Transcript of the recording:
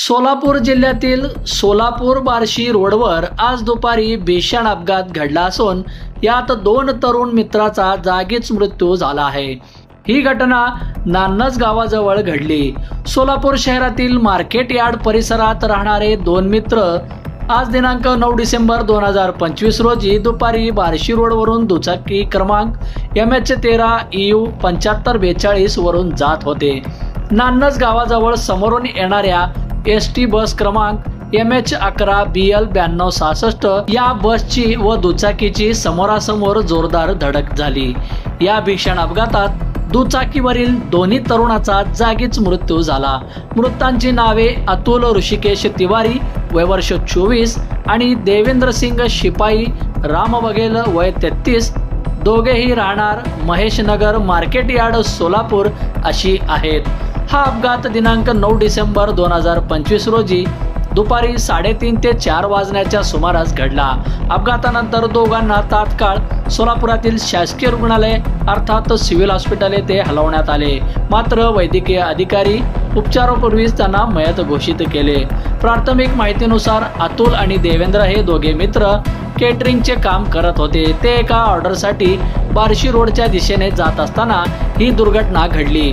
सोलापूर जिल्ह्यातील सोलापूर बार्शी रोडवर आज दुपारी भीषण अपघात घडला असून यात दोन तरुण मित्राचा जागीच मृत्यू झाला आहे. ही घटना नान्नज गावाजवळ घडली. सोलापूर शहरातील मार्केट यार्ड परिसरात राहणारे दोन मित्र आज दिनांक नऊ डिसेंबर दोन हजार पंचवीस रोजी दुपारी बार्शी रोडवरून दुचाकी क्रमांक एम एच तेरा यू पंच्याहत्तर बेचाळीस वरून जात होते. नान्नज गावाजवळ समोरून येणाऱ्या एस टी बस क्रमांक एम एच अकरा बी एल ब्याण्णव सहासष्ट या बसची व दुचाकीची समोरासमोर जोरदार धडक झाली. या भीषण अपघातात दुचाकीवरील दोन्ही तरुणाचा जागीच मृत्यू झाला. मृतांची नावे अतुल ऋषिकेश तिवारी वय वर्ष चोवीस आणि देवेंद्र सिंग शिपाई राम बघेल वय तेहतीस. दोघेही राहणार महेशनगर मार्केट यार्ड सोलापूर अशी आहेत. हा अपघात दिनांक नऊ डिसेंबर दोन हजार पंचवीस रोजी दुपारी साडेतीन ते चार वाजण्याच्या सुमारास घडला. अपघातानंतर दोघांना तात्काळ सोलापुरातील शासकीय रुग्णालय अर्थात सिव्हिल हॉस्पिटल येथे हलवण्यात आले. मात्र वैद्यकीय अधिकारी उपचारापूर्वीच त्यांना मयत घोषित केले. प्राथमिक माहितीनुसार अतुल आणि देवेंद्र हे दोघे मित्र केटरिंगचे काम करत होते. ते एका ऑर्डरसाठी बार्शी रोडच्या दिशेने जात असताना ही दुर्घटना घडली.